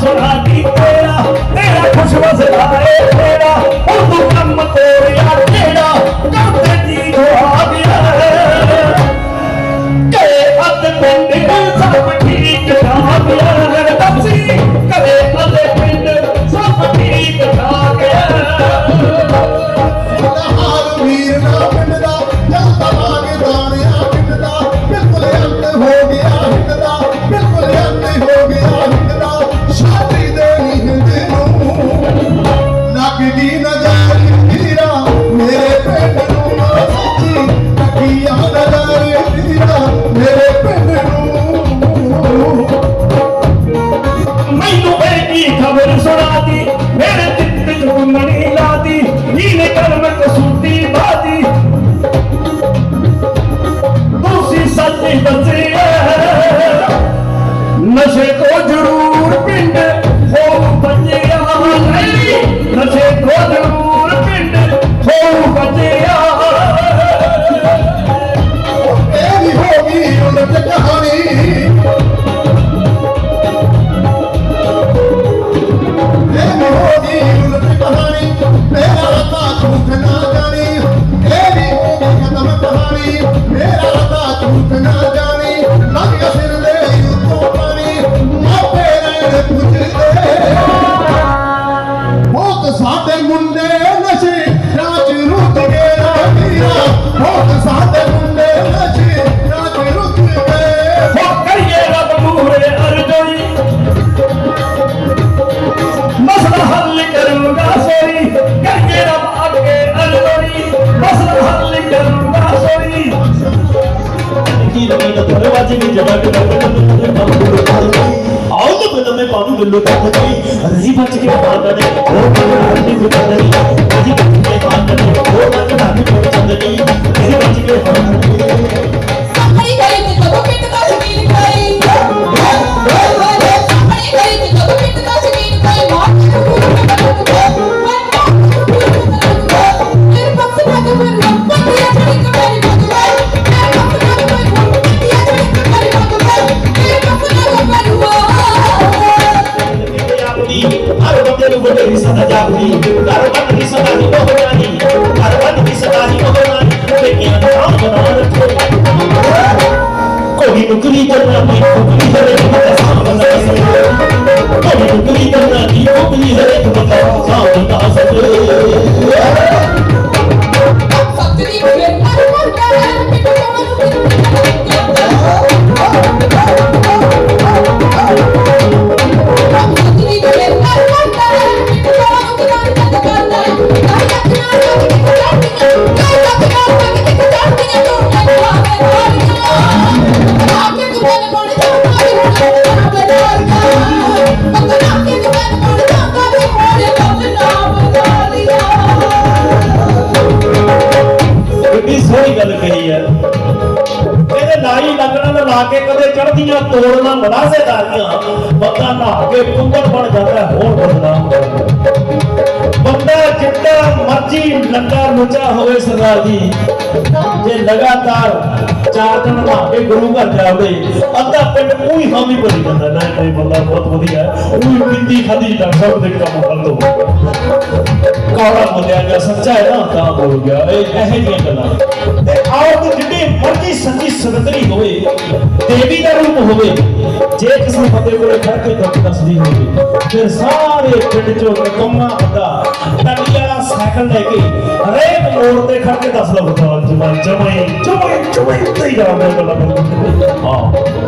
ਸੁਣਾ ਦੀ ਤੇਰਾ ਤੇਰਾ ਖੁਸ਼ ਵਸਦਾ ਏ ਤੇਰਾ ਹੁਣ ਤੂੰ ਕੰਮ ਤੋਰਿਆ ਤੁਸੀਂ ਸੱਚੀ ਲੱਗ ਬਚ ਕੇ ਬਾਦਲ ਉਹ ਬਣਾ ਦੀ ਬਦਲੀ ਹਰ ਬੰਦੇ ਨੂੰ ਵੱਡੇ ਸਦਾ ਜਾਪਦੀ ਹਰ ਬੰਦੇ ਦੀ ਸਦਾ ਨਹੀਂ ਹੋ ਜਾਣੀ ਹਰ ਬੰਦੇ ਦੀ ਸਦਾ ਨਹੀਂ ਹੋ ਜਾਣੀ ਲੇਕਿਨ ਨਾਮ ਬਣਾ ਰੱਖੋ ਕੋਈ ਨੁਕਰੀ ਕਰਨਾ ਨਹੀਂ ਨੁਕਰੀ ਹਰੇ ਲਾਈ ਲੱਗਣਾ ਨਾ ਲਾ ਕੇ ਕਦੇ ਚੜਦੀਆਂ ਤੋੜਨਾ ਮਨਾਸੇਦਾਰੀਆਂ। ਬੰਦਾ ਨਹਾ ਕੇ ਕੁੰਗਲ ਬਣ ਜਾਂਦਾ ਹੈ, ਹੋਰ ਬਦਨਾਮ ਹੋ ਜਿੱਦਾਂ ਮਰਜ਼ੀ ਲੰਗਾ ਲੁਚਾ ਹੋਵੇ ਸਰਦਾਰ ਜੀ। ਜੇ ਲਗਾਤਾਰ ਚਾਰ ਦਿਨ ਨਹਾ ਗੁਰੂ ਘਰ ਜਾਵੇ ਅੱਧਾ ਪਿੰਡ ਉਹੀ ਹਾਮੀ ਭਰੀ ਜਾਂਦਾ। ਨਹੀਂ ਨਹੀਂ ਬੰਦਾ ਬਹੁਤ ਵਧੀਆ ਹੈ। ਪਿੰਦੀ ਖਾਦੀ ਡਾਕਟਰ ਸਾਹਿਬ ਦੇ ਕੰਮ ਹੱਲ ਹੋ ਕੌੜਾ ਬੋਲਿਆ ਗਿਆ, ਸੱਚਾ ਹੈ ਨਾ, ਤਾਂ ਬੋਲ ਗਿਆ। ਇਹ ਇਹੋ ਜਿਹੀਆਂ ਗੱਲਾਂ। ਤੇ ਆਓ ਤੇ ਜਿੱਡੀ ਮਰਜ਼ੀ ਸੱਚੀ ਸਵਤਰੀ ਹੋਵੇ, ਦੇਵੀ ਦਾ ਰੂਪ ਹੋਵੇ ਜੇ ਕਿਸੇ ਬੰਦੇ ਕੋਲੇ ਖੜ ਕੇ ਦੁੱਖ ਦੱਸਦੀ ਹੋਵੇ, ਫਿਰ ਸਾਰੇ ਪਿੰਡ ਚੋਂ ਨਿਕੰਮਾ ਬੰਦਾ ਟੱਲੀ ਵਾਲਾ ਸਾਈਕਲ ਲੈ ਕੇ ਹਰੇਕ ਮੋੜ ਤੇ ਖੜ ਕੇ ਦੱਸ ਲਓ ਜਮਾਈ ਜਮਾਈ ਜਮਾਈ ਜਮਾਈ ਤੇ ਹੀ ਜਾਵੇ ਗੱਲਾਂ ਹਾਂ।